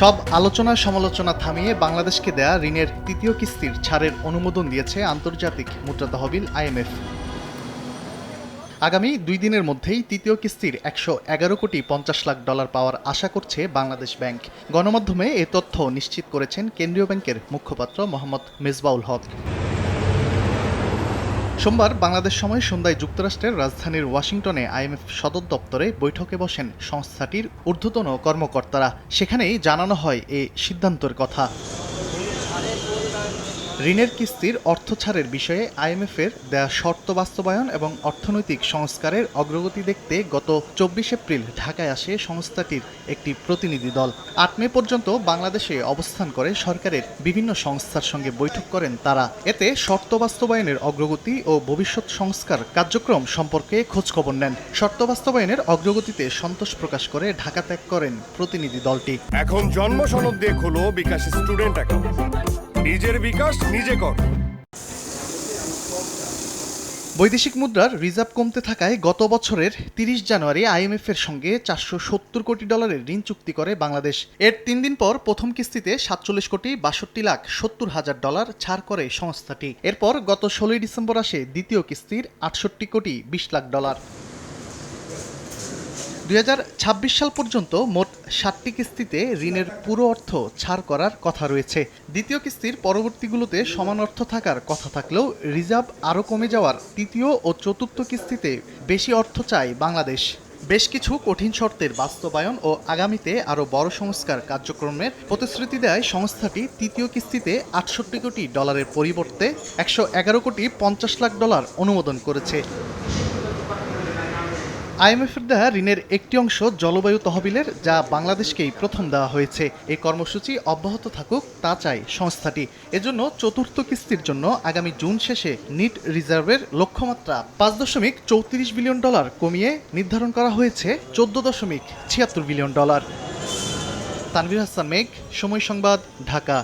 সব আলোচনা সমালোচনা থামিয়ে বাংলাদেশকে দেয়া ঋণের তৃতীয় কিস্তির ছাড়ের অনুমোদন দিয়েছে আন্তর্জাতিক মুদ্রা তহবিল আইএমএফ। আগামী দুই দিনের মধ্যেই তৃতীয় কিস্তির একশো এগারো কোটি পঞ্চাশ লাখ ডলার পাওয়ার আশা করছে বাংলাদেশ ব্যাংক। গণমাধ্যমে এ তথ্য নিশ্চিত করেছেন কেন্দ্রীয় ব্যাংকের মুখপাত্র মোহাম্মদ মেজবাউল হক। সোমবার বাংলাদেশ সময় সন্ধ্যায় যুক্তরাষ্ট্রের রাজধানীর ওয়াশিংটনে আইএমএফ সদর দপ্তরে বৈঠকে বসেন সংস্থাটির ঊর্ধ্বতন কর্মকর্তারা। সেখানেই জানানো হয় এ সিদ্ধান্তের কথা। ঋণের কিস্তির অর্থ ছাড়ের বিষয়ে আইএমএফের দেয়া শর্ত বাস্তবায়ন এবং অর্থনৈতিক সংস্কারের অগ্রগতি দেখতে গত চব্বিশ এপ্রিল ঢাকায় আসে সংস্থাটির একটি প্রতিনিধি দল। আট মে পর্যন্ত বাংলাদেশে অবস্থান করে সরকারের বিভিন্ন সংস্থার সঙ্গে বৈঠক করেন তারা। এতে শর্ত বাস্তবায়নের অগ্রগতি ও ভবিষ্যৎ সংস্কার কার্যক্রম সম্পর্কে খোঁজখবর নেন। শর্ত বাস্তবায়নের অগ্রগতিতে সন্তোষ প্রকাশ করে ঢাকা ত্যাগ করেন প্রতিনিধি দলটি। এখন জন্ম সনদ দিয়ে খোলো বিকাশ স্টুডেন্ট অ্যাকাউন্ট। নিজের বিকাশ নিজে কর। বৈদেশিক মুদ্রার রিজার্ভ কমতে থাকায় গত বছরের তিরিশ জানুয়ারি আইএমএফ এর সঙ্গে চারশো সত্তর কোটি ডলারের ঋণ চুক্তি করে বাংলাদেশ। এর তিন দিন পর প্রথম কিস্তিতে সাতচল্লিশ কোটি বাষট্টি লাখ সত্তর হাজার ডলার ছাড় করে সংস্থাটি। এরপর গত ষোলোই ডিসেম্বর আসে দ্বিতীয় কিস্তির আটষট্টি কোটি বিশ লাখ ডলার। দু হাজার ছাব্বিশ সাল পর্যন্ত মোট ষাটটি কিস্তিতে ঋণের পুরো অর্থ ছাড় করার কথা রয়েছে। দ্বিতীয় কিস্তির পরবর্তীগুলোতে সমান অর্থ থাকার কথা থাকলেও রিজার্ভ আরও কমে যাওয়ার তৃতীয় ও চতুর্থ কিস্তিতে বেশি অর্থ চায় বাংলাদেশ। বেশ কিছু কঠিন শর্তের বাস্তবায়ন ও আগামীতে আরও বড় সংস্কার কার্যক্রমের প্রতিশ্রুতি দেয় সংস্থাটি তৃতীয় কিস্তিতে আটষট্টি কোটি ডলারের পরিবর্তে একশো এগারো কোটি পঞ্চাশ লাখ ডলার অনুমোদন করেছে। আইএমএফের দেওয়া ঋণের একটি অংশ জলবায়ু তহবিলের, যা বাংলাদেশকেই প্রথম দেওয়া হয়েছে। এই কর্মসূচি অব্যাহত থাকুক, তা চায় সংস্থাটি। এজন্য চতুর্থ কিস্তির জন্য আগামী জুন শেষে নিট রিজার্ভের লক্ষ্যমাত্রা পাঁচ দশমিক চৌত্রিশ বিলিয়ন ডলার কমিয়ে নির্ধারণ করা হয়েছে চোদ্দ দশমিক ছিয়াত্তর বিলিয়ন ডলার। তানভীর হাসান মেঘ, সময় সংবাদ, ঢাকা।